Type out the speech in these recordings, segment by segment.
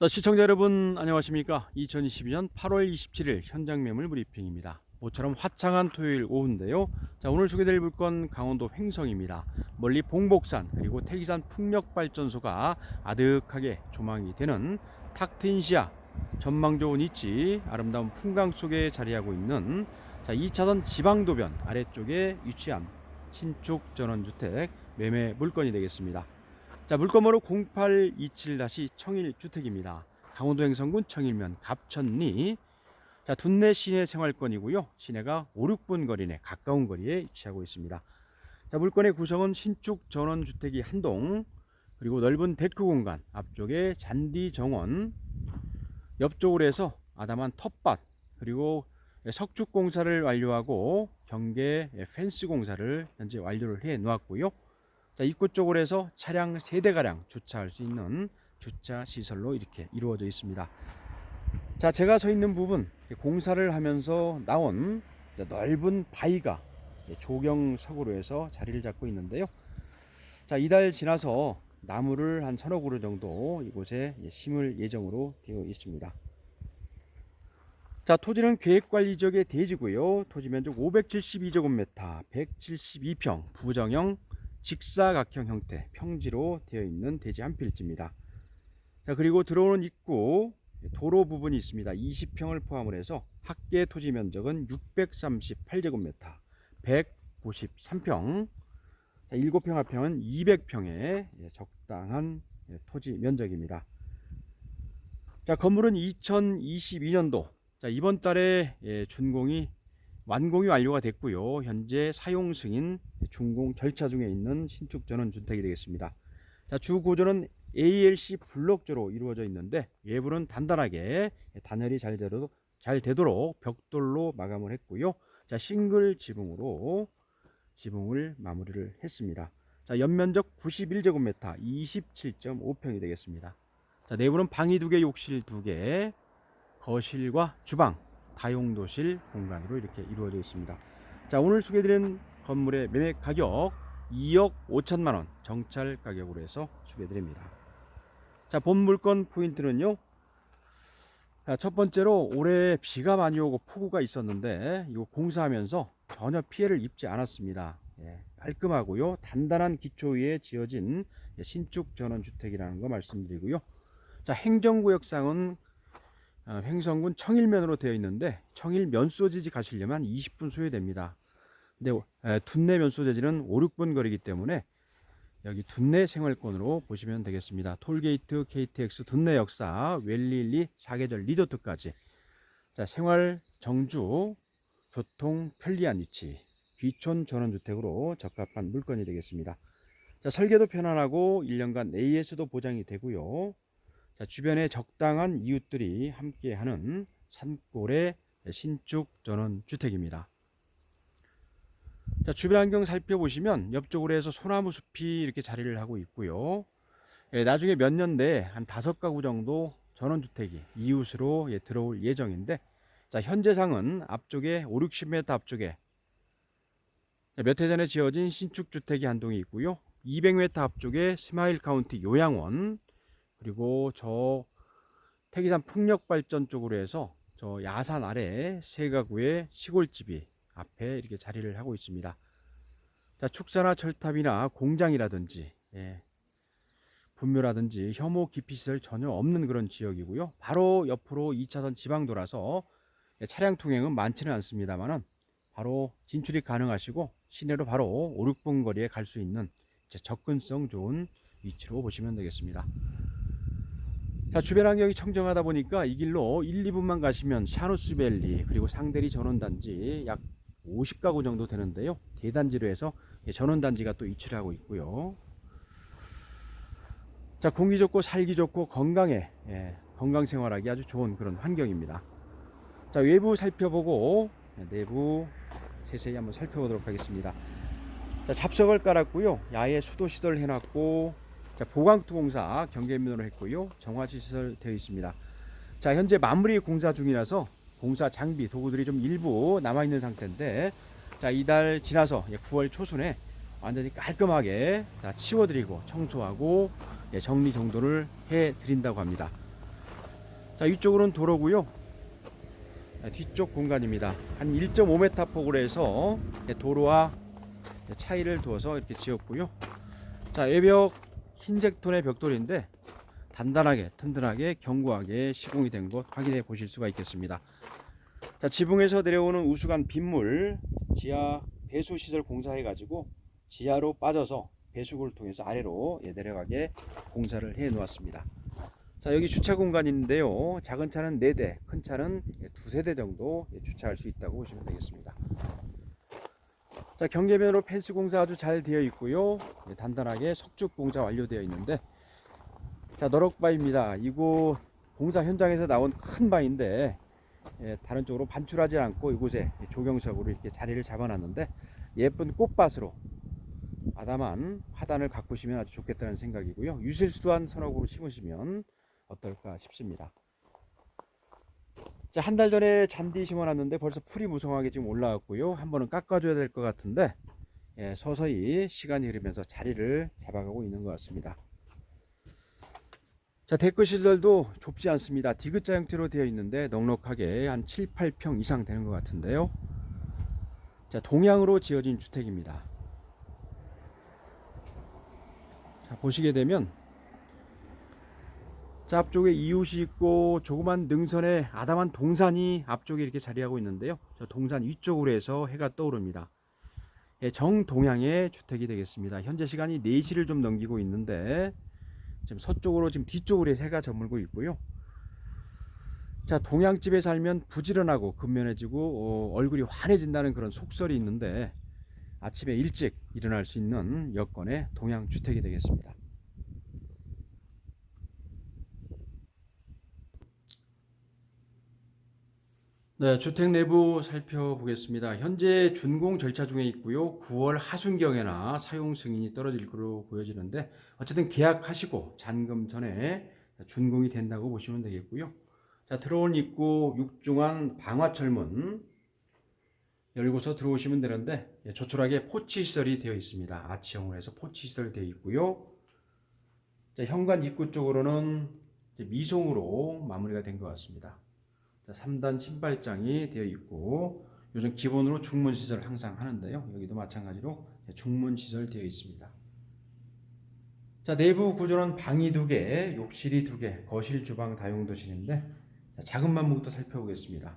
자, 시청자 여러분 안녕하십니까? 2022년 8월 27일 현장 매물 브리핑입니다. 모처럼 화창한 토요일 오후인데요. 자, 오늘 소개드릴 물건 강원도 횡성입니다. 멀리 봉복산 그리고 태기산 풍력발전소가 아득하게 조망이 되는 탁틴시아 전망 좋은 위치 아름다운 풍광 속에 자리하고 있는 자, 2차선 지방도변 아래쪽에 위치한 신축 전원주택 매매 물건이 되겠습니다. 자, 물건번호 0827-청일주택입니다. 강원도 행성군 청일면 갑천리. 자, 둔내 시내 생활권이고요. 시내가 5, 6분 거리 내 가까운 거리에 위치하고 있습니다. 자, 물건의 구성은 신축 전원 주택이 한 동, 그리고 넓은 데크 공간, 앞쪽에 잔디 정원, 옆쪽으로 해서 아담한 텃밭, 그리고 석축 공사를 완료하고 경계 펜스 공사를 현재 완료를 해 놓았고요. 자, 입구 쪽으로 해서 차량 세대가량 주차할 수 있는 주차 시설로 이렇게 이루어져 있습니다. 자, 제가 서 있는 부분 공사를 하면서 나온 넓은 바위가 조경석으로 해서 자리를 잡고 있는데요. 자, 이달 지나서 나무를 한 서너 그루 정도 이곳에 심을 예정으로 되어 있습니다. 자, 토지는 계획관리지역의 대지고요. 토지 면적 572제곱미터, 172평, 부정형 직사각형 형태 평지로 되어 있는 대지 한 필지입니다. 자 그리고 들어오는 입구 도로 부분이 있습니다. 20평을 포함을 해서 합계 토지 면적은 638제곱미터, 193평, 자, 7평 합평은 200평의 적당한 예, 토지 면적입니다. 자 건물은 2022년도 자 이번 달에 예, 준공이 완공이 완료가 됐고요. 현재 사용 승인 준공 절차 중에 있는 신축 전원 주택이 되겠습니다. 자, 주 구조는 ALC 블록조로 이루어져 있는데 외부는 단단하게 단열이 잘 되도록 잘 되도록 벽돌로 마감을 했고요. 자, 싱글 지붕으로 지붕을 마무리를 했습니다. 자, 연면적 91제곱미터, 27.5평이 되겠습니다. 자, 내부는 방이 두 개, 욕실 두 개, 거실과 주방, 다용도실 공간으로 이렇게 이루어져 있습니다. 자, 오늘 소개드린 건물의 매매 가격 2억 5천만 원 정찰 가격으로 해서 소개드립니다. 자, 본 물건 포인트는요. 자, 첫 번째로 올해 비가 많이 오고 폭우가 있었는데 이거 공사하면서 전혀 피해를 입지 않았습니다. 예, 깔끔하고요. 단단한 기초 위에 지어진 신축 전원 주택이라는 거 말씀드리고요. 자, 행정구역상은 어, 횡성군 청일면으로 되어 있는데 청일 면소지지 가시려면 20분 소요됩니다. 근데 에, 둔내 면소지지는 5, 6분 거리기 때문에 여기 둔내 생활권으로 보시면 되겠습니다. 톨게이트, KTX, 둔내 역사, 웰릴리, 사계절 리조트까지 자 생활 정주 교통 편리한 위치 귀촌 전원주택으로 적합한 물건이 되겠습니다. 자 설계도 편안하고 1년간 AS도 보장이 되고요. 자, 주변에 적당한 이웃들이 함께하는 산골의 신축 전원 주택입니다. 자, 주변 환경 살펴보시면 옆쪽으로 해서 소나무 숲이 이렇게 자리를 하고 있고요. 예, 나중에 몇 년 내에 한 다섯 가구 정도 전원 주택이 이웃으로 예, 들어올 예정인데, 자, 현재상은 앞쪽에 5, 60m 앞쪽에 몇 해 전에 지어진 신축 주택이 한 동이 있고요. 200m 앞쪽에 스마일 카운티 요양원 그리고 저 태기산 풍력발전 쪽으로 해서 저 야산 아래 세 가구의 시골집이 앞에 이렇게 자리를 하고 있습니다. 자, 축사나 철탑이나 공장이라든지 예, 분묘라든지 혐오 기피 시설 전혀 없는 그런 지역이고요. 바로 옆으로 2차선 지방도라서 예, 차량 통행은 많지는 않습니다만은 바로 진출이 가능하시고 시내로 바로 5, 6분 거리에 갈 수 있는 접근성 좋은 위치로 보시면 되겠습니다. 자, 주변 환경이 청정하다 보니까 이 길로 1, 2분만 가시면 샤누스밸리 그리고 상대리 전원단지 약 50가구 정도 되는데요. 대단지로 해서 예, 전원단지가 또 위치를 하고 있고요. 자, 공기 좋고 살기 좋고 건강에 예, 건강 생활하기 아주 좋은 그런 환경입니다. 자, 외부 살펴보고 예, 내부 세세히 한번 살펴보도록 하겠습니다. 자, 잡석을 깔았고요. 야외 수도 시설 해놨고 자, 보강투 공사 경계면으로 했고요. 정화시 시설 되어 있습니다. 자, 현재 마무리 공사 중이라서 공사 장비 도구들이 좀 일부 남아 있는 상태인데 자, 이달 지나서 9월 초순에 완전히 깔끔하게 다 치워드리고 청소하고 예, 정리 정돈을 해 드린다고 합니다. 자 위쪽으로는 도로고요. 자, 뒤쪽 공간입니다. 한 1.5m 폭으로 해서 예, 도로와 예, 차이를 두어서 이렇게 지었고요. 자 외벽 흰색 톤의 벽돌인데 단단하게 튼튼하게 견고하게 시공이 된 것 확인해 보실 수가 있겠습니다. 자 지붕에서 내려오는 우수간 빗물 지하 배수 시설 공사해 가지고 지하로 빠져서 배수구를 통해서 아래로 예, 내려가게 공사를 해 놓았습니다. 자 여기 주차 공간인데요. 작은 차는 4대, 큰 차는 예, 두세 대 정도 예, 주차할 수 있다고 보시면 되겠습니다. 자 경계면으로 펜스 공사 아주 잘 되어 있고요. 예, 단단하게 석축 공사 완료되어 있는데 자 너럭바입니다. 이곳 공사 현장에서 나온 큰 바인데 예, 다른 쪽으로 반출하지 않고 이곳에 조경석으로 이렇게 자리를 잡아놨는데 예쁜 꽃밭으로 아담한 화단을 가꾸시면 아주 좋겠다는 생각이고요. 유실수도한 선옥으로 심으시면 어떨까 싶습니다. 자, 한 달 전에 잔디 심어놨는데 벌써 풀이 무성하게 지금 올라왔고요. 한 번은 깎아줘야 될 것 같은데 예, 서서히 시간이 흐르면서 자리를 잡아가고 있는 것 같습니다. 자, 데크실들도 좁지 않습니다. 디귿자 형태로 되어 있는데 넉넉하게 한 7, 8평 이상 되는 것 같은데요. 자, 동양으로 지어진 주택입니다. 자, 보시게 되면 자, 앞쪽에 이웃이 있고 조그만 능선에 아담한 동산이 앞쪽에 이렇게 자리하고 있는데요. 저 동산 위쪽으로 해서 해가 떠오릅니다. 예, 정동향의 주택이 되겠습니다. 현재 시간이 4시를 좀 넘기고 있는데 지금 서쪽으로 지금 뒤쪽으로 해가 저물고 있고요. 자, 동양집에 살면 부지런하고 근면해지고 어, 얼굴이 환해진다는 그런 속설이 있는데 아침에 일찍 일어날 수 있는 여건의 동양 주택이 되겠습니다. 네, 주택 내부 살펴보겠습니다. 현재 준공 절차 중에 있고요. 9월 하순경에나 사용 승인이 떨어질 것으로 보여지는데 어쨌든 계약하시고 잔금 전에 준공이 된다고 보시면 되겠고요. 자, 들어온 입구 육중한 방화철문 열고서 들어오시면 되는데 예, 조촐하게 포치 시설이 되어 있습니다. 아치형으로 해서 포치 시설이 되어 있고요. 자, 현관 입구 쪽으로는 미송으로 마무리가 된 것 같습니다. 자, 3단 신발장이 되어 있고 요즘 기본으로 중문 시설 항상 하는데요. 여기도 마찬가지로 중문 시설 되어 있습니다. 자, 내부 구조는 방이 두 개, 욕실이 두 개, 거실, 주방, 다용도실인데 자, 작은 맘부터 살펴보겠습니다.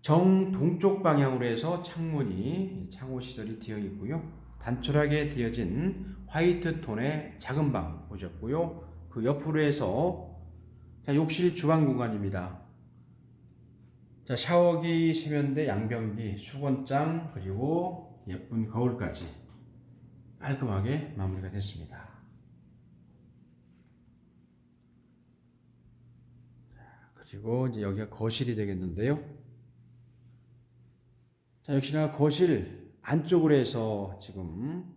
정 동쪽 방향으로 해서 창문이 창호 시설이 되어 있고요. 단촐하게 되어진 화이트 톤의 작은 방 보셨고요. 그 옆으로 해서 자, 욕실 주방 공간입니다. 자, 샤워기, 세면대, 양변기, 수건장 그리고 예쁜 거울까지 깔끔하게 마무리가 됐습니다. 자, 그리고 이제 여기가 거실이 되겠는데요. 자, 역시나 거실 안쪽으로 해서 지금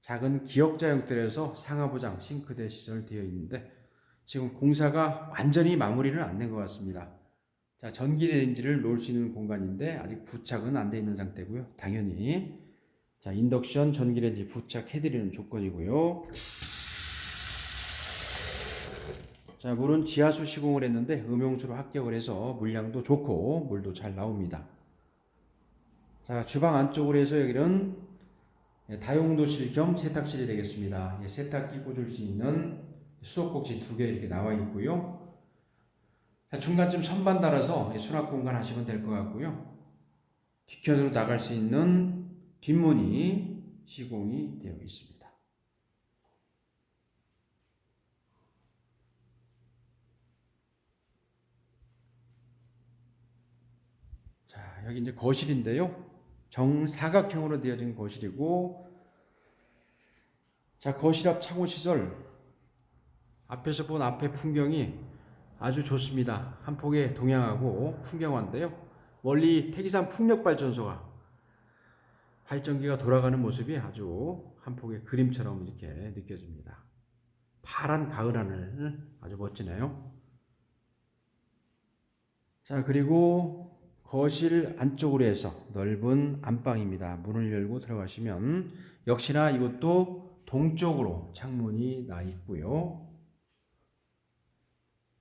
작은 기역자 형태로서 상하부장 싱크대 시설 되어 있는데 지금 공사가 완전히 마무리는 안된 것 같습니다. 자, 전기레인지를 놓을 수 있는 공간인데 아직 부착은 안 돼 있는 상태고요. 당연히 자, 인덕션 전기레인지 부착해 드리는 조건이고요. 자, 물은 지하수 시공을 했는데 음용수로 합격을 해서 물량도 좋고 물도 잘 나옵니다. 자, 주방 안쪽으로 해서 여기는 예, 다용도실 겸 세탁실이 되겠습니다. 예, 세탁기 꽂을 수 있는 수도꼭지 두 개 이렇게 나와 있고요. 자, 중간쯤 선반 달아서 예, 수납 공간 하시면 될 것 같고요. 뒤편으로 나갈 수 있는 뒷문이 시공이 되어 있습니다. 자, 여기 이제 거실인데요. 정사각형으로 되어진 거실이고 자, 거실 앞 창호 시설 앞에서 본 앞에 풍경이 아주 좋습니다. 한 폭의 동양하고 풍경화인데요. 멀리 태기산 풍력발전소가 발전기가 돌아가는 모습이 아주 한 폭의 그림처럼 이렇게 느껴집니다. 파란 가을 하늘 아주 멋지네요. 자, 그리고 거실 안쪽으로 해서 넓은 안방입니다. 문을 열고 들어가시면 역시나 이것도 동쪽으로 창문이 나 있고요.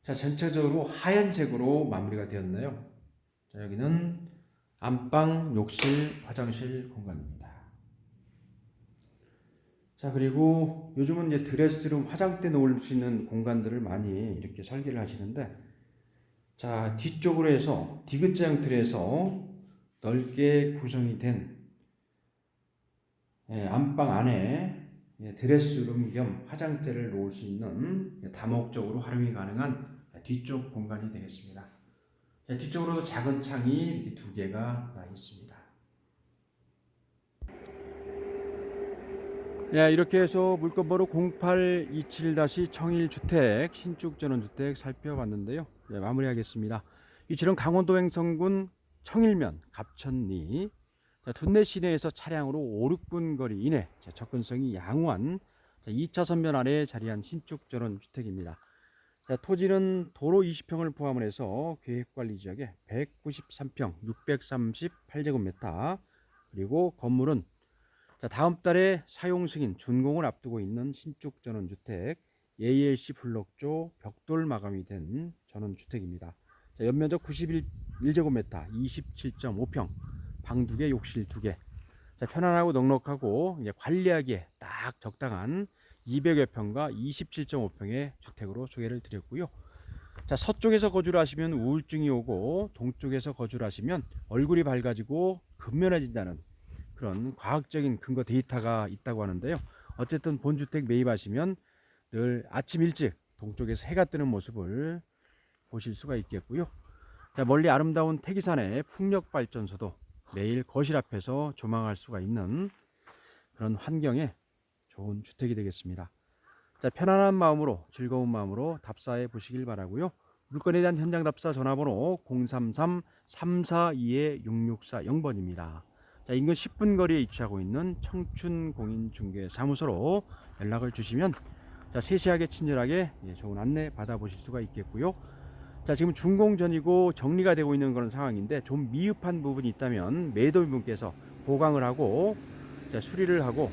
자, 전체적으로 하얀색으로 마무리가 되었네요. 자, 여기는 안방, 욕실, 화장실 공간입니다. 자, 그리고 요즘은 이제 드레스룸, 화장대 놓을 수 있는 공간들을 많이 이렇게 설계를 하시는데, 자, 뒤쪽으로 해서 디귿자 형태로 해서 넓게 구성이 된 예, 안방 안에 예, 드레스룸 겸 화장대를 놓을 수 있는 예, 다목적으로 활용이 가능한 뒤쪽 공간이 되겠습니다. 자, 뒤쪽으로도 작은 창이 이렇게 두 개가 나 있습니다. 예, 이렇게 해서 물건번호 0827-청일주택 신축 전원주택 살펴봤는데요. 네, 마무리하겠습니다. 위치는 강원도 횡성군 청일면 갑천리 자, 둔내 시내에서 차량으로 5, 6분 거리 이내 자, 접근성이 양호한 자, 2차선면 아래에 자리한 신축 전원주택입니다. 자, 토지는 도로 20평을 포함을 해서 계획관리 지역에 193평 638제곱미터 그리고 건물은 자, 다음 달에 사용 승인 준공을 앞두고 있는 신축 전원주택 ALC 블록조 벽돌 마감이 된 전원주택입니다. 자, 연면적 91제곱미터 27.5평 방두 개, 욕실 두 개. 자, 편안하고 넉넉하고 관리하기에 딱 적당한 200여 평과 27.5평의 주택으로 소개를 드렸고요. 자, 서쪽에서 거주를 하시면 우울증이 오고 동쪽에서 거주를 하시면 얼굴이 밝아지고 근면해진다는 그런 과학적인 근거 데이터가 있다고 하는데요. 어쨌든 본주택 매입하시면 늘 아침 일찍 동쪽에서 해가 뜨는 모습을 보실 수가 있겠고요. 자, 멀리 아름다운 태기산의 풍력발전소도 매일 거실 앞에서 조망할 수가 있는 그런 환경에 좋은 주택이 되겠습니다. 자, 편안한 마음으로 즐거운 마음으로 답사해 보시길 바라고요. 물건에 대한 현장 답사 전화번호 033-342-6640번입니다. 자, 인근 10분 거리에 위치하고 있는 청춘 공인중개 사무소로 연락을 주시면 자, 세세하게 친절하게 예, 좋은 안내 받아보실 수가 있겠고요. 자, 지금 준공 전이고 정리가 되고 있는 그런 상황인데 좀 미흡한 부분이 있다면 매도인분께서 보강을 하고 자, 수리를 하고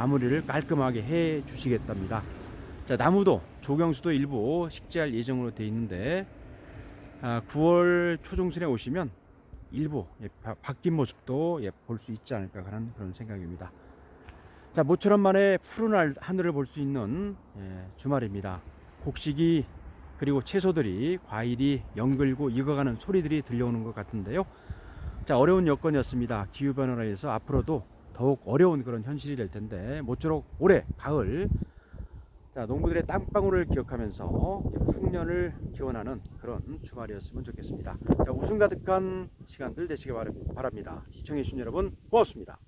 마무리를 깔끔하게 해 주시겠답니다. 자, 나무도 조경수도 일부 식재할 예정으로 돼 있는데 아, 9월 초중순에 오시면 일부 예, 바, 바뀐 모습도 예, 볼 수 있지 않을까 하는 그런 생각입니다. 자, 모처럼 만에 푸른 할- 하늘을 볼 수 있는 예, 주말입니다. 곡식이 그리고 채소들이 과일이 연글고 익어가는 소리들이 들려오는 것 같은데요. 자, 어려운 여건이었습니다. 기후 변화로 해서 앞으로도 더욱 어려운 그런 현실이 될 텐데 모쪼록 올해 가을 자, 농부들의 땀방울을 기억하면서 풍년을 기원하는 그런 주말이었으면 좋겠습니다. 자, 웃음 가득한 시간들 되시기 바랍니다. 시청해주신 여러분 고맙습니다.